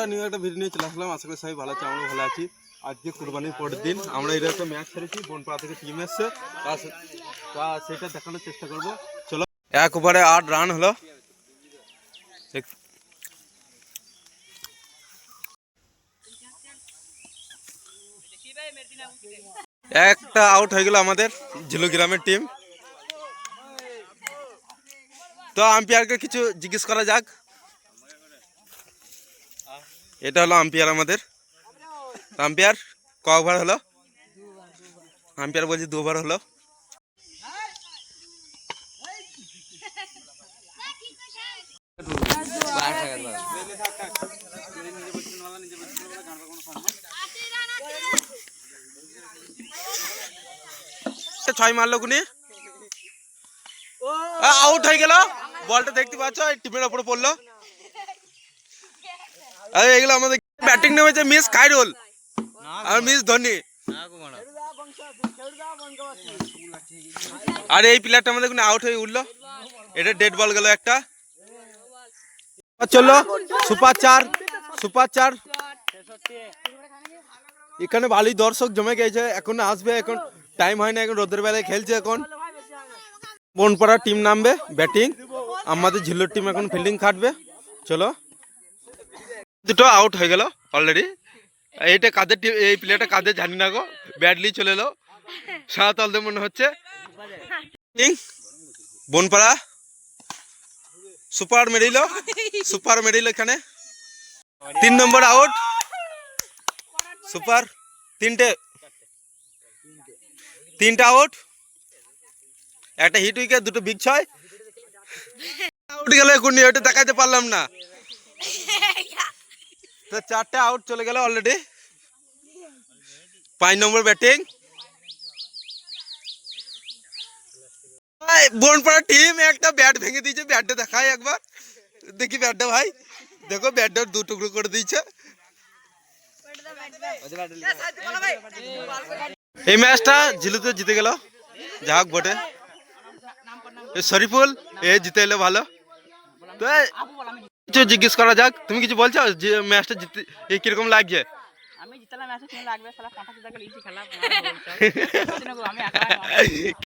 একটা ভিডিও নিয়ে চলে আসলাম। আশা সবাই ভালো আছে আমরা ভালো আছি। আজকে কুরবানির পরের দিন। আমরা এর একটা ম্যাচ খেলেছি, বনপাড়া থেকে টিম এসছে। তা সেটা দেখানোর চেষ্টা করব। চলো। এক ওভারে আট রান হলো। একটা আউট হয়ে গেল আমাদের ঝিলু গ্রামের টিম তো আম্পায়ারকে কিছু জিজ্ঞেস করা যাক। এটা হলো আম্পিয়ার আমাদের। আম্পিয়ার ক ওভার হলো? আম্পিয়ার বলছি দু ওভার হলো ছয় মারলো কুনি আউট হয়ে গেল। বলটা দেখতে পাচ্ছ টিমের ওপরে পড়ল। আরে, এগুলো আমাদের ব্যাটিং নেমেছে মিস খাইরুল। আর মিস ধোনি। আর, এই প্লেয়ারটা আমাদের কোনো আউট হয়ে উঠল। এটা ডেড বল গেল একটা। চলল সুপার চার সুপার চার এখানে ভালোই দর্শক জমে গেছে। এখন আসবে, এখন টাইম হয় না, এখন রোদের বেলায় খেলছে এখন। বনপাড়া টিম নামবে ব্যাটিং আমাদের ঝিল্লোর টিম এখন ফিল্ডিং খাটবে। চলো। দুটো আউট হয়ে গেল অলরেডি এইটা কাদের এই প্লেয়ারটা কাদের জানি না গো। ব্যাডলি চলে এলো। সাঁতালতে মনে হচ্ছে। বনপাড়া। সুপার মেরিল সুপার মেরিল এখানে। তিন নম্বর আউট সুপার তিনটে। তিনটা আউট একটা হিট উইকেট দুটো বিগ ছয়। আউট গেল এখন ওটা দেখাতে পারলাম না। তো চারটে আউট চলে গেল অলরেডি পাঁচ নম্বর ব্যাটিং বনপাড়া টিম একটা ব্যাট ভেঙে দিয়েছে ব্যাটটা দেখাই একবার। দেখি ব্যাটটা ভাই। দেখো ব্যাটটা দু টুকরো করে দিয়েছে। এই ম্যাচটা জিলুতে জিতে গেল। যা হোক বটে। শরীফুল, এ জিতে এলো ভালো। তো কিছু জিজ্ঞেস করা যাক। তুমি কিছু বলছো যে ম্যাচটা জিতে এ কীরকম লাগছে? আমি জিতলাম ম্যাচে তুমি লাগবে শালা পাঁচটা খেলা আমি একা